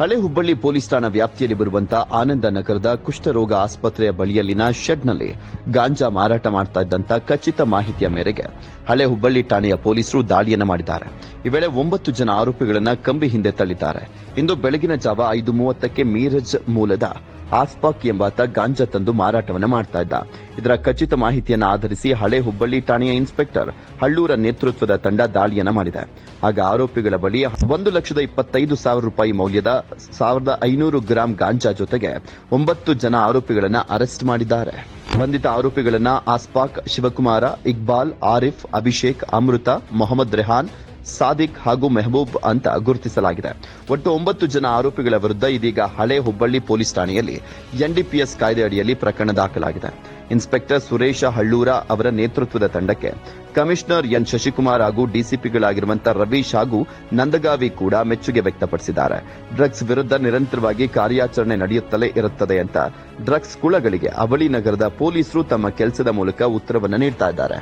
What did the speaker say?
ಹಳೆ ಹುಬ್ಬಳ್ಳಿ ಪೊಲೀಸ್ ಠಾಣಾ ವ್ಯಾಪ್ತಿಯಲ್ಲಿ ಬರುವಂತಹ ಆನಂದ ನಗರದ ಕುಷ್ಠರೋಗ ಆಸ್ಪತ್ರೆಯ ಬಳಿಯಲ್ಲಿನ ಶೆಡ್ನಲ್ಲಿ ಗಾಂಜಾ ಮಾರಾಟ ಮಾಡ್ತಾ ಇದ್ದಂತ ಖಚಿತ ಮಾಹಿತಿಯ ಮೇರೆಗೆ ಹಳೆ ಹುಬ್ಬಳ್ಳಿ ಠಾಣೆಯ ಪೊಲೀಸರು ದಾಳಿಯನ್ನು ಮಾಡಿದ್ದಾರೆ. ಈ ವೇಳೆ ಒಂಬತ್ತು ಜನ ಆರೋಪಿಗಳನ್ನು ಕಂಬಿ ಹಿಂದೆ ತಳ್ಳಿದ್ದಾರೆ. ಇಂದು ಬೆಳಗಿನ ಜಾವ ಐದು ಮೂವತ್ತಕ್ಕೆ ಮೀರಜ್ ಮೂಲದ ಆಸ್ಪಾಕ್ ಎಂಬಾತ ಗಾಂಜಾ ತಂದು ಮಾರಾಟವನ್ನು ಮಾಡ್ತಾ ಇದ್ದ. ಇದರ ಖಚಿತ ಮಾಹಿತಿಯನ್ನು ಆಧರಿಸಿ ಹಳೆ ಹುಬ್ಬಳ್ಳಿ ಠಾಣೆಯ ಇನ್ಸ್ಪೆಕ್ಟರ್ ಹಳ್ಳೂರ ನೇತೃತ್ವದ ತಂಡ ದಾಳಿಯನ್ನು ಮಾಡಿದೆ. ಆಗ ಆರೋಪಿಗಳ ಬಳಿ ಒಂದು ಲಕ್ಷದ ಇಪ್ಪತ್ತೈದು ಸಾವಿರ ರೂಪಾಯಿ ಮೌಲ್ಯದ ಸಾವಿರದ ಐನೂರು ಗ್ರಾಂ ಗಾಂಜಾ ಜೊತೆಗೆ ಒಂಬತ್ತು ಜನ ಆರೋಪಿಗಳನ್ನು ಅರೆಸ್ಟ್ ಮಾಡಿದ್ದಾರೆ. ಬಂಧಿತ ಆರೋಪಿಗಳನ್ನು ಆಸ್ಪಾಕ್ ಶಿವಕುಮಾರ, ಇಕ್ಬಾಲ್, ಆರಿಫ್, ಅಭಿಷೇಕ್, ಅಮೃತ, ಮೊಹಮ್ಮದ್ ರೆಹಾನ್, ಸಾದಿಕ್ ಹಾಗೂ ಮೆಹಬೂಬ್ ಅಂತ ಗುರುತಿಸಲಾಗಿದೆ. ಒಟ್ಟು ಒಂಬತ್ತು ಜನ ಆರೋಪಿಗಳ ವಿರುದ್ಧ ಇದೀಗ ಹಳೆ ಹುಬ್ಬಳ್ಳಿ ಪೊಲೀಸ್ ಠಾಣೆಯಲ್ಲಿ ಎನ್ಡಿಪಿಎಸ್ ಕಾಯ್ದೆ ಅಡಿಯಲ್ಲಿ ಪ್ರಕರಣ ದಾಖಲಾಗಿದೆ. ಇನ್ಸ್ಪೆಕ್ಟರ್ ಸುರೇಶ ಹಳ್ಳೂರ ಅವರ ನೇತೃತ್ವದ ತಂಡಕ್ಕೆ ಕಮಿಷನರ್ ಎನ್ ಶಶಿಕುಮಾರ್ ಹಾಗೂ ಡಿಸಿಪಿಗಳಾಗಿರುವಂತಹ ರವೀಶ್ ಹಾಗೂ ನಂದಗಾವಿ ಕೂಡ ಮೆಚ್ಚುಗೆ ವ್ಯಕ್ತಪಡಿಸಿದ್ದಾರೆ. ಡ್ರಗ್ಸ್ ವಿರುದ್ಧ ನಿರಂತರವಾಗಿ ಕಾರ್ಯಾಚರಣೆ ನಡೆಯುತ್ತಲೇ ಇರುತ್ತದೆ ಅಂತ ಡ್ರಗ್ಸ್ ಕುಳಗಳಿಗೆ ಅವಳಿ ನಗರದ ಪೊಲೀಸರು ತಮ್ಮ ಕೆಲಸದ ಮೂಲಕ ಉತ್ತರವನ್ನು ನೀಡ್ತಾ ಇದ್ದಾರೆ.